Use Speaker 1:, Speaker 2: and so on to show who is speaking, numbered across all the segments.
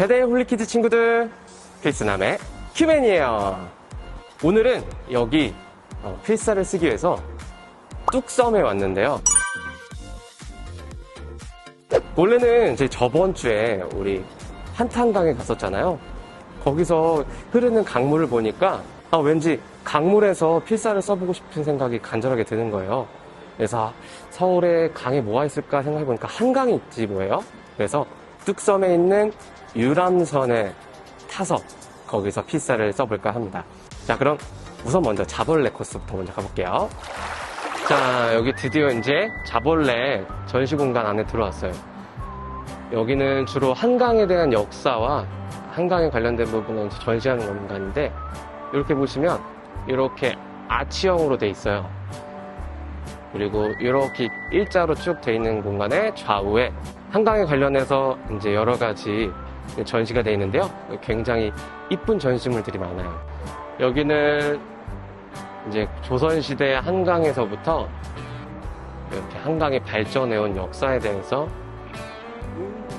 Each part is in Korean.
Speaker 1: 배대의 홀리키드 친구들, 필수남의 큐맨이에요. 오늘은 여기 어, 필사를 쓰기 위해서 뚝섬에 왔는데요. 원래는 저번 주에 우리 한탄강에 갔었잖아요. 거기서 흐르는 강물을 보니까 아, 왠지 강물에서 필사를 써보고 싶은 생각이 간절하게 드는 거예요. 그래서 서울에 강에 뭐가 있을까 생각해보니까 한강이 있지 뭐예요. 그래서 뚝섬에 있는 유람선에 타서 거기서 필사를 써볼까 합니다. 자, 그럼 우선 먼저 자벌레 코스부터 먼저 가볼게요. 자, 여기 드디어 이제 자벌레 전시 공간 안에 들어왔어요. 여기는 주로 한강에 대한 역사와 한강에 관련된 부분을 전시하는 공간인데 이렇게 보시면 이렇게 아치형으로 돼 있어요. 그리고 이렇게 일자로 쭉 돼 있는 공간에 좌우에 한강에 관련해서 이제 여러 가지 전시가 돼 있는데요. 굉장히 이쁜 전시물들이 많아요. 여기는 이제 조선시대 한강에서부터 이렇게 한강이 발전해온 역사에 대해서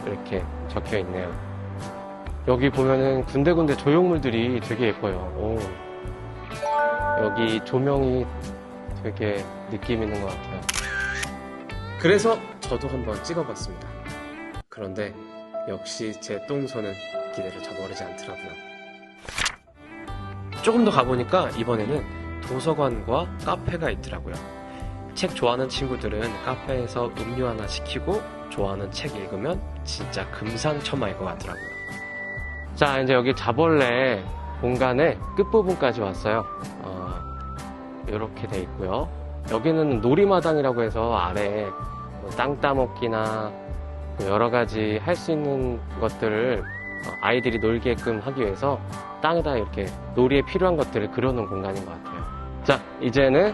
Speaker 1: 이렇게 적혀 있네요. 여기 보면은 군데군데 조형물들이 되게 예뻐요. 오. 여기 조명이 되게 느낌 있는 것 같아요. 그래서 저도 한번 찍어봤습니다. 그런데 역시 제 똥손은 기대를 저버리지 않더라고요. 조금 더 가보니까 이번에는 도서관과 카페가 있더라고요. 책 좋아하는 친구들은 카페에서 음료 하나 시키고 좋아하는 책 읽으면 진짜 금상첨화일 것 같더라고요. 자, 이제 여기 자벌레 공간의 끝부분까지 왔어요. 어, 이렇게 돼 있고요. 여기는 놀이마당이라고 해서 아래 뭐땅 따먹기나 뭐 여러 가지 할 수 있는 것들을 어, 아이들이 놀게끔 하기 위해서 땅에다 이렇게 놀이에 필요한 것들을 그려놓은 공간인 것 같아요. 자, 이제는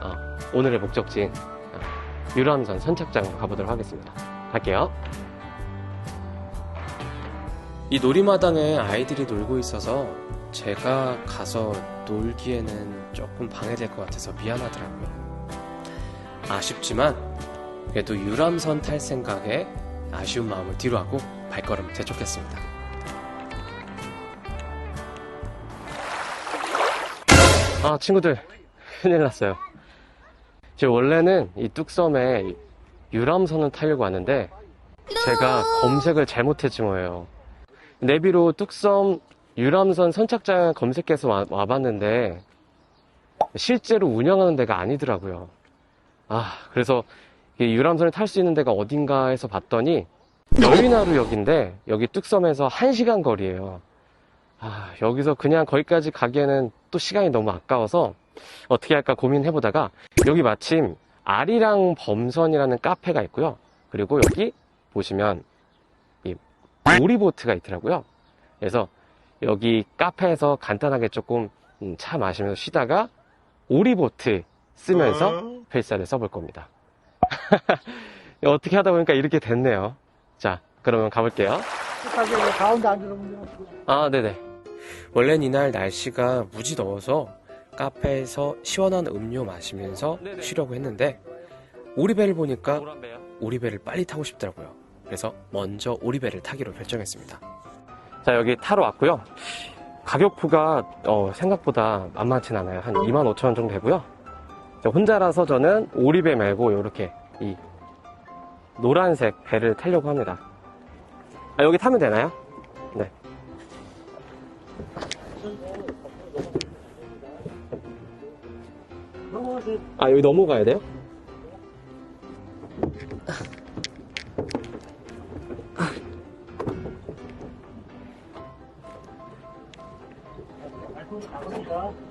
Speaker 1: 어, 오늘의 목적지인 어, 유람선 선착장으로 가보도록 하겠습니다. 갈게요. 이 놀이마당에 아이들이 놀고 있어서 제가 가서 놀기에는 조금 방해될 것 같아서 미안하더라고요. 아쉽지만 그래도 유람선 탈 생각에 아쉬운 마음을 뒤로하고 발걸음을 되찾겠습니다. 아 친구들 큰일 났어요. 지금 원래는 이 뚝섬에 유람선을 타려고 하는데 제가 검색을 잘못했지 뭐예요. 내비로 뚝섬 유람선 선착장 검색해서 와, 와봤는데 실제로 운영하는 데가 아니더라고요. 아 그래서 이 유람선을 탈 수 있는 데가 어딘가 해서 봤더니 여의나루역인데 여기 뚝섬에서 1시간 거리예요. 아 여기서 그냥 거기까지 가기에는 또 시간이 너무 아까워서 어떻게 할까 고민해보다가 여기 마침 아리랑 범선이라는 카페가 있고요. 그리고 여기 보시면 이 오리보트가 있더라고요. 그래서 여기 카페에서 간단하게 조금 음, 차 마시면서 쉬다가 오리보트 쓰면서 필사를 써볼 겁니다. 어떻게 하다 보니까 이렇게 됐네요. 자, 그러면 가볼게요.
Speaker 2: 가게 가운데 앉으면
Speaker 1: 아, 네네. 원래는 이날 날씨가 무지 더워서 카페에서 시원한 음료 마시면서
Speaker 3: 네네.
Speaker 1: 쉬려고 했는데 오리배를 보니까? 오리배를 빨리 타고 싶더라고요. 그래서 먼저 오리배를 타기로 결정했습니다. 자, 여기 타러 왔고요. 가격표가 어, 생각보다 만만치 않아요. 한 2만 5천 원 정도 되고요. 저 혼자라서 저는 오리배 말고 이렇게 이 노란색 배를 타려고 합니다. 아, 여기 타면 되나요? 네. 아, 여기 넘어가야 돼요?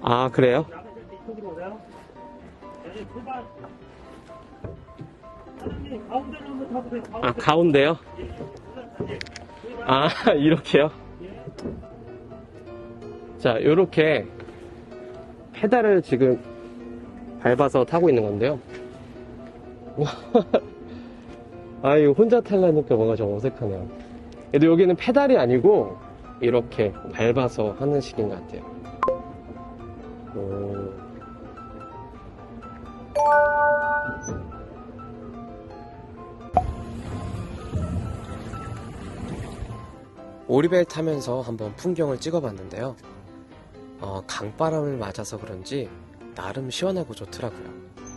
Speaker 1: 아, 그래요? 아, 가운데요? 아, 이렇게요? 자, 요렇게 페달을 지금 밟아서 타고 있는 건데요. 아, 이거 혼자 타려니까 뭔가 좀 어색하네요. 그래도 여기는 페달이 아니고 이렇게 밟아서 하는 식인 것 같아요. 오. 오리배를 타면서 한번 풍경을 찍어봤는데요. 어, 강바람을 맞아서 그런지 나름 시원하고 좋더라고요.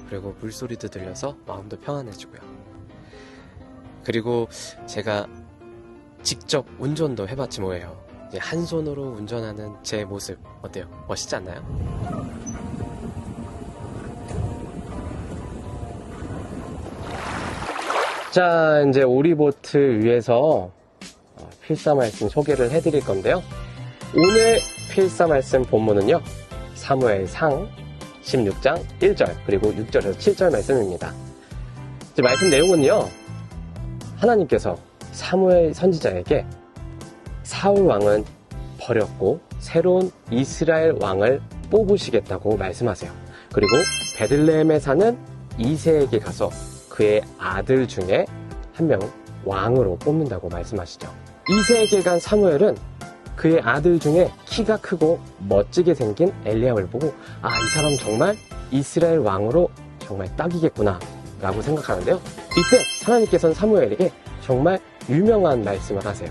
Speaker 1: 그리고 물소리도 들려서 마음도 평안해지고요. 그리고 제가 직접 운전도 해봤지 뭐예요. 한 손으로 운전하는 제 모습 어때요? 멋있지 않나요? 자, 이제 오리보트 위에서 어, 필사 말씀 소개를 해드릴 건데요. 오늘 필사 말씀 본문은요, 사무엘 상 16장 1절, 그리고 6절에서 7절 말씀입니다. 이제 말씀 내용은요, 하나님께서 사무엘 선지자에게 사울 왕은 버렸고 새로운 이스라엘 왕을 뽑으시겠다고 말씀하세요. 그리고 베들레헴에 사는 이세에게 가서 그의 아들 중에 한 명 왕으로 뽑는다고 말씀하시죠. 간 사무엘은 그의 아들 중에 키가 크고 멋지게 생긴 엘리야를 보고 아 이 사람 정말 이스라엘 왕으로 정말 딱이겠구나 라고 생각하는데요. 이때 하나님께서는 사무엘에게 정말 유명한 말씀을 하세요.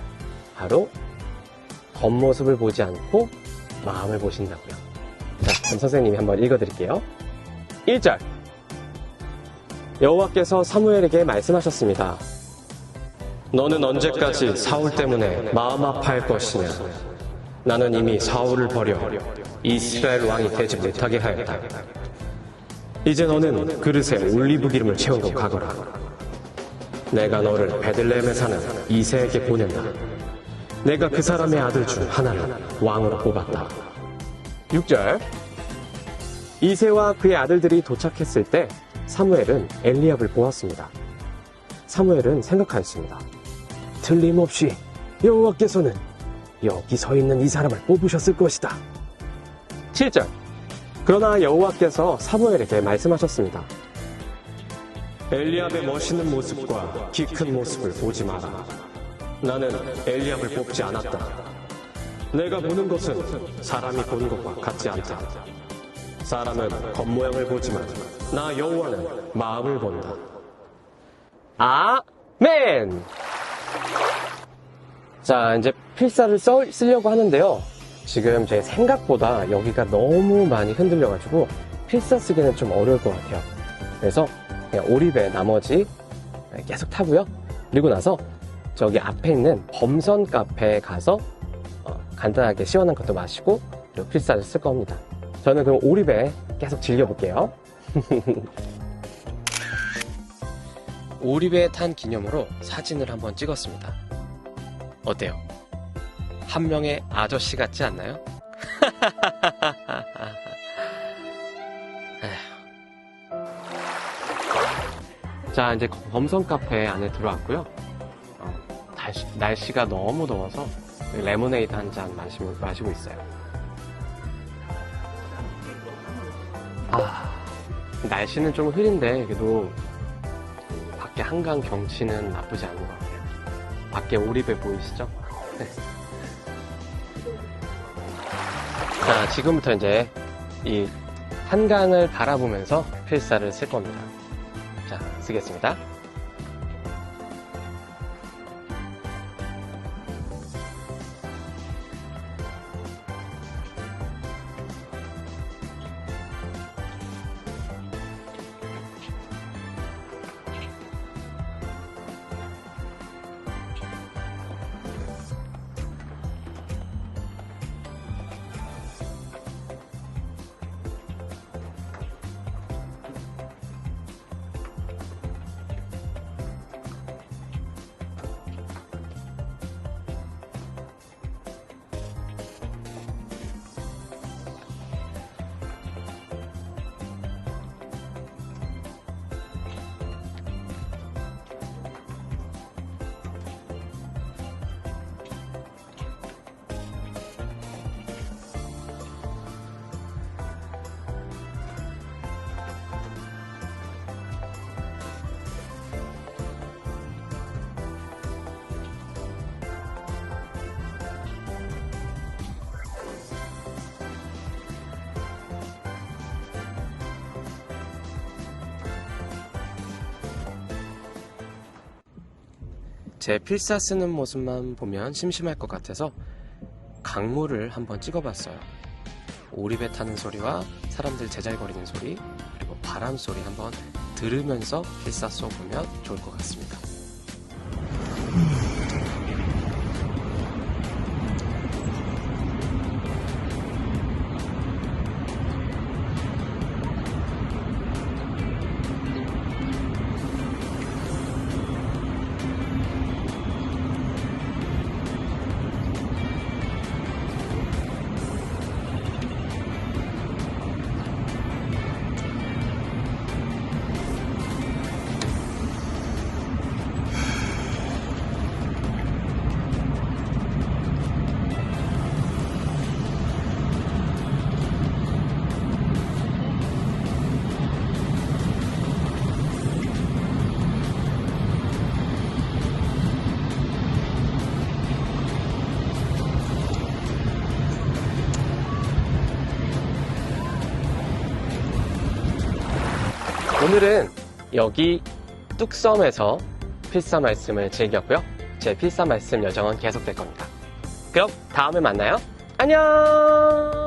Speaker 1: 바로 겉모습을 보지 않고 마음을 보신다고요. 자, 그럼 선생님이 한번 읽어드릴게요. 1절 여호와께서 사무엘에게 말씀하셨습니다. 너는 언제까지 사울 때문에 마음 아파할 것이냐? 나는 이미 사울을 버려 이스라엘 왕이 되지 못하게 하였다. 이제 너는 그릇에 올리브 기름을 채우고 가거라. 내가 너를 베들레헴에 사는 이세에게 보낸다. 내가 그 사람의 아들 중 하나를 왕으로 뽑았다. 6절 이세와 그의 아들들이 도착했을 때 사무엘은 엘리압을 보았습니다. 사무엘은 생각하였습니다. 틀림없이 여호와께서는 여기 서 있는 이 사람을 뽑으셨을 것이다. 7절 그러나 여호와께서 사무엘에게 말씀하셨습니다. 엘리압의 멋있는 모습과 키 큰 모습을 보지 마라. 나는 엘리압을 뽑지 않았다. 내가 보는 것은 사람이 보는 것과 같지 않다. 사람은 겉모양을 보지만 나 여호와는 마음을 본다. 아멘. 자, 이제 필사를 써, 쓰려고 하는데요. 지금 제 생각보다 여기가 너무 많이 흔들려 가지고 필사 쓰기는 좀 어려울 것 같아요. 그래서 그냥 오리배 나머지 계속 타고요. 그리고 나서 저기 앞에 있는 범선 카페에 가서 어, 간단하게 시원한 것도 마시고 필사를 쓸 겁니다. 저는 그럼 오리배 계속 즐겨볼게요. 오리배에 탄 기념으로 사진을 한번 찍었습니다. 어때요? 한 명의 아저씨 같지 않나요? 자, 이제 범선 카페 안에 들어왔고요. 어, 날씨, 날씨가 너무 더워서 레모네이드 한 잔 마시고, 마시고 있어요. 아, 날씨는 좀 흐린데 그래도 밖에 한강 경치는 나쁘지 않은 것 같아요. 밖에 오리배 보이시죠? 네. 자, 지금부터 이제 이 한강을 바라보면서 필사를 쓸 겁니다. 자, 쓰겠습니다. 제 필사 쓰는 모습만 보면 심심할 것 같아서 강물을 한번 찍어봤어요. 오리배 타는 소리와 사람들 제잘거리는 소리, 그리고 바람 소리 한번 들으면서 필사 써보면 좋을 것 같습니다. 오늘은 여기 뚝섬에서 필사 말씀을 즐겼고요. 제 필사 말씀 여정은 계속될 겁니다. 그럼 다음에 만나요. 안녕!